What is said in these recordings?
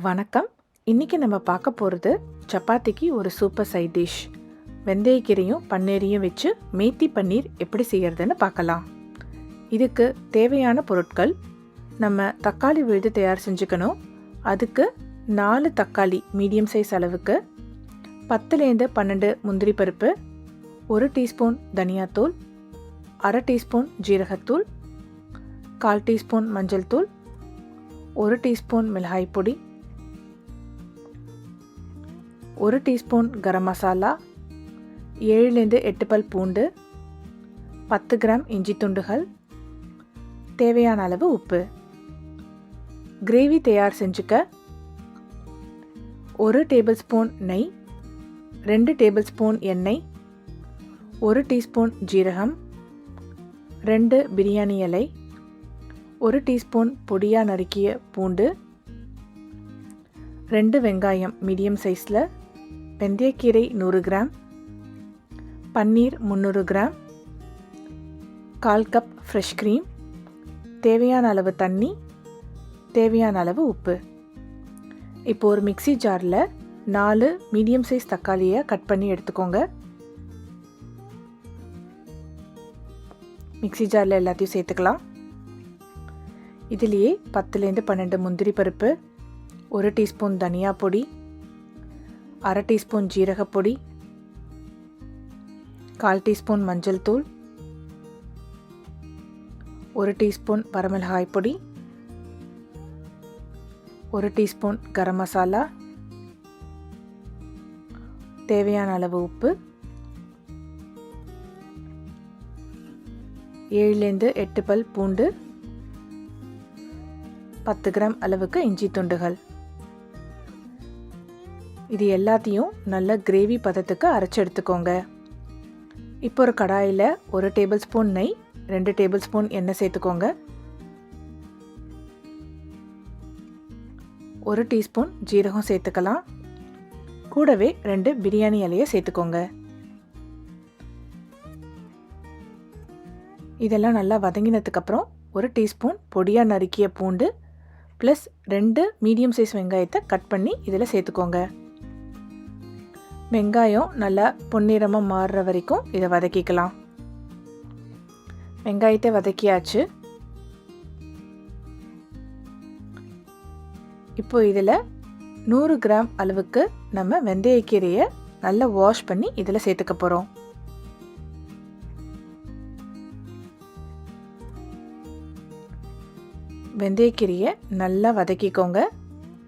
வணக்கம். இன்றைக்கி நம்ம பார்க்க போகிறது சப்பாத்திக்கு ஒரு சூப்பர் சைட் டிஷ் வெந்தயக்கீரையும் பன்னீரையும் வச்சு மேத்தி பன்னீர் எப்படி செய்கிறதுன்னு பார்க்கலாம். இதுக்கு தேவையான பொருட்கள் நம்ம தக்காளி விழுது தயார் செஞ்சுக்கணும். அதுக்கு நாலு தக்காளி மீடியம் சைஸ் அளவுக்கு பத்துலேருந்து பன்னெண்டு முந்திரி பருப்பு ஒரு டீஸ்பூன் தனியாத்தூள் அரை டீஸ்பூன் ஜீரகத்தூள் கால் டீஸ்பூன் மஞ்சள் தூள் ஒரு டீஸ்பூன் மிளகாய் பொடி ஒரு டீஸ்பூன் கரம் மசாலா ஏழுலேருந்து எட்டு பல் பூண்டு பத்து கிராம் இஞ்சி துண்டுகள் தேவையான அளவு உப்பு. கிரேவி தயார் செஞ்சுக்க ஒரு டேபிள் ஸ்பூன் நெய் ரெண்டு டேபிள் ஸ்பூன் எண்ணெய் ஒரு டீஸ்பூன் ஜீரகம் ரெண்டு பிரியாணி இலை ஒரு டீஸ்பூன் பொடியாக நறுக்கிய பூண்டு ரெண்டு வெங்காயம் மீடியம் சைஸில் வெந்தயக்கீரை நூறு கிராம். பன்னீர் முந்நூறு கிராம். கால் கப் ஃப்ரெஷ் க்ரீம் தேவையான அளவு தண்ணி. தேவையான அளவு உப்பு. இப்போ ஒரு மிக்ஸி ஜாரில் நாலு மீடியம் சைஸ் தக்காளியை கட் பண்ணி எடுத்துக்கோங்க. மிக்ஸி ஜாரில் எல்லாத்தையும் சேர்த்துக்கலாம். இதுலேயே பத்துலேருந்து பன்னெண்டு முந்திரி பருப்பு ஒரு டீஸ்பூன் தனியா பொடி அரை டீஸ்பூன் ஜீரகப்பொடி கால் டீஸ்பூன் மஞ்சள் தூள் ஒரு டீஸ்பூன் வரமிளகாய் பொடி ஒரு டீஸ்பூன் கரம் மசாலா தேவையான அளவு உப்பு ஏழுலேருந்து எட்டு பல் பூண்டு பத்து கிராம் அளவுக்கு இஞ்சி துண்டுகள். இது எல்லாத்தையும் நல்ல கிரேவி பதத்துக்கு அரைச்சி எடுத்துக்கோங்க. இப்போ ஒரு கடாயில் ஒரு டேபிள் ஸ்பூன் நெய் ரெண்டு டேபிள் ஸ்பூன் எண்ணெய் சேர்த்துக்கோங்க. ஒரு டீஸ்பூன் ஜீரகம் சேர்த்துக்கலாம். கூடவே ரெண்டு பிரியாணி இலையை சேர்த்துக்கோங்க. இதெல்லாம் நல்லா வதங்கினதுக்கப்புறம் ஒரு டீஸ்பூன் பொடியாக நறுக்கிய பூண்டு ப்ளஸ் ரெண்டு மீடியம் சைஸ் வெங்காயத்தை கட் பண்ணி இதில் சேர்த்துக்கோங்க. வெங்காயம் நல்லா பொன்னிறமாக மாறுற வரைக்கும் இதை வதக்கிக்கலாம். வெங்காயத்தை வதக்கியாச்சு. இப்போ இதில் நூறு கிராம் அளவுக்கு நம்ம வெந்தயக்கீரையை நல்லா வாஷ் பண்ணி இதில் சேர்த்துக்க போகிறோம். வெந்தயக்கீரையை நல்லா வதக்கிக்கோங்க.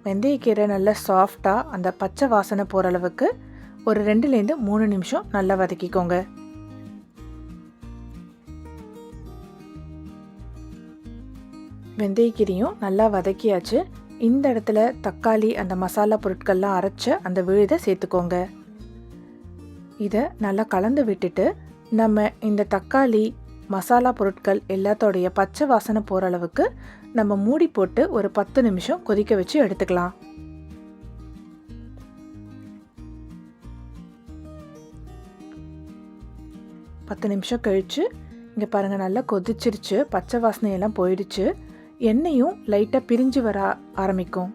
வெந்தயக்கீரை நல்லா சாஃப்டாக அந்த பச்சை வாசனை போகிற அளவுக்கு ஒரு ரெண்டுலேருந்து மூணு நிமிஷம் நல்லா வதக்கிக்கோங்க. வெந்தயக்கீரையும் நல்லா வதக்கியாச்சு. இந்த இடத்துல தக்காளி அந்த மசாலா பொருட்கள்லாம் அரைச்ச அந்த விழுதை சேர்த்துக்கோங்க. இதை நல்லா கலந்து விட்டுட்டு நம்ம இந்த தக்காளி மசாலா பொருட்கள் எல்லாத்தோடைய பச்சை வாசனை போகிற அளவுக்கு நம்ம மூடி போட்டு ஒரு பத்து நிமிஷம் கொதிக்க வச்சு எடுத்துக்கலாம். பத்து நிமிஷம் கழித்து இங்கே பாருங்கள் நல்லா கொதிச்சிருச்சு பச்சை வாசனையெல்லாம் போயிடுச்சு எண்ணெயும் லைட்டாக பிரிஞ்சு வர ஆரம்பிக்கும்.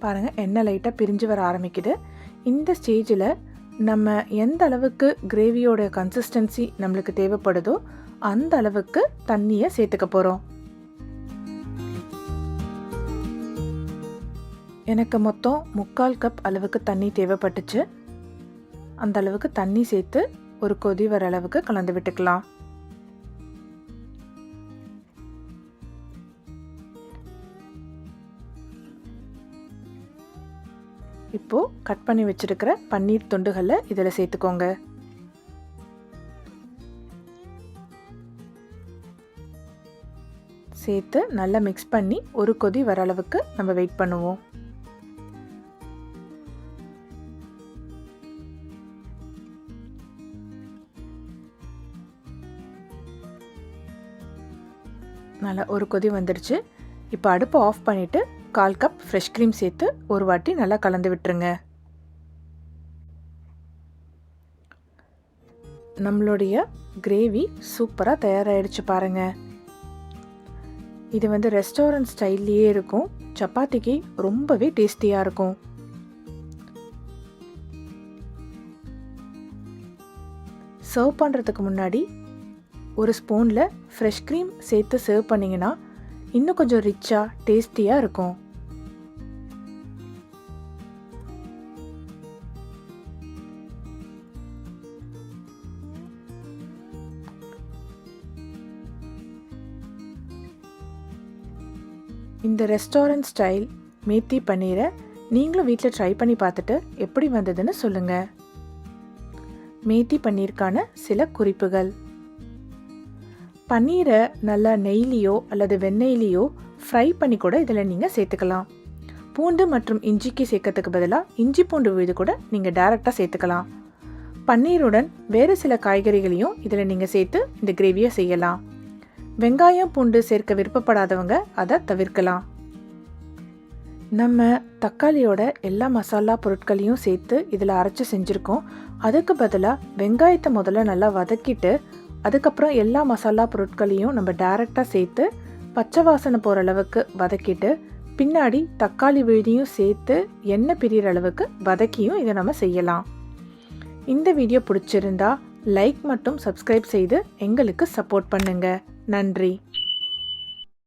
பாருங்கள் எண்ணெய் லைட்டாக பிரிஞ்சு வர ஆரம்பிக்குது. இந்த ஸ்டேஜில் நம்ம எந்த அளவுக்கு கிரேவியோட கன்சிஸ்டன்சி நம்மளுக்கு தேவைப்படுதோ அந்த அளவுக்கு தண்ணியை சேர்த்துக்க போகிறோம் எனக்கு மொத்தம் முக்கால் கப் அளவுக்கு தண்ணி தேவைப்பட்டுச்சு. அந்த அளவுக்கு தண்ணி சேர்த்து ஒரு கொதி வர அளவுக்கு கலந்து விட்டுக்கலாம். இப்போது கட் பண்ணி வச்சுருக்கிற பன்னீர் துண்டுகளை இதில் சேர்த்துக்கோங்க. சேர்த்து நல்லா மிக்ஸ் பண்ணி ஒரு கொதி வர அளவுக்கு நம்ம வெயிட் பண்ணுவோம். நல்லா ஒரு கொதி வந்துடுச்சு. இப்போ அடுப்பை ஆஃப் பண்ணிவிட்டு கால் கப் ஃப்ரெஷ் க்ரீம் சேர்த்து ஒரு வாட்டி நல்லா கலந்து விட்டுருங்க. நம்மளுடைய கிரேவி சூப்பராக தயாராகிடுச்சு பாருங்கள் இது வந்து ரெஸ்டாரண்ட் ஸ்டைல்லையே இருக்கும். சப்பாத்திக்கு ரொம்பவே டேஸ்டியாக இருக்கும். சர்வ் பண்ணுறதுக்கு முன்னாடி ஒரு ஸ்பூனில் ஃப்ரெஷ் க்ரீம் சேர்த்து சர்வ் பண்ணிங்கன்னா இன்னும் கொஞ்சம் ரிச்சாக டேஸ்டியாக இருக்கும். இந்த ரெஸ்டாரண்ட் ஸ்டைல் மேத்தி பன்னீரை நீங்களும் வீட்டில் ட்ரை பண்ணி பார்த்துட்டு எப்படி வந்ததுன்னு சொல்லுங்கள் மேத்தி பன்னீருக்கான சில குறிப்புகள். பன்னீரை நல்லா நெய்லியோ அல்லது வெண்ணெய்லேயோ ஃப்ரை பண்ணி கூட இதில் நீங்கள் சேர்த்துக்கலாம். பூண்டு மற்றும் இஞ்சிக்கு சேர்க்கறதுக்கு பதிலாக இஞ்சி பூண்டு விழுது கூட நீங்கள் டேரெக்டாக சேர்த்துக்கலாம். பன்னீருடன் வேறு சில காய்கறிகளையும் இதில் நீங்கள் சேர்த்து இந்த கிரேவியை செய்யலாம். வெங்காயம் பூண்டு சேர்க்க விருப்பப்படாதவங்க அதை தவிர்க்கலாம். நம்ம தக்காளியோட எல்லா மசாலா பொருட்களையும் சேர்த்து இதில் அரைச்சி செஞ்சுருக்கோம். அதுக்கு பதிலாக வெங்காயத்தை முதல்ல நல்லா வதக்கிட்டு அதுக்கப்புறம் எல்லா மசாலா பொருட்களையும் நம்ம டைரெக்டாக சேர்த்து பச்சை வாசனை போகிற அளவுக்கு வதக்கிட்டு பின்னாடி தக்காளி விழுதியும் சேர்த்து எண்ணெய் பிரிகிற அளவுக்கு வதக்கியும் இதை நம்ம செய்யலாம். இந்த வீடியோ பிடிச்சிருந்தா லைக் மற்றும் சப்ஸ்கிரைப் செய்து எங்களுக்கு சப்போர்ட் பண்ணுங்கள் நன்றி.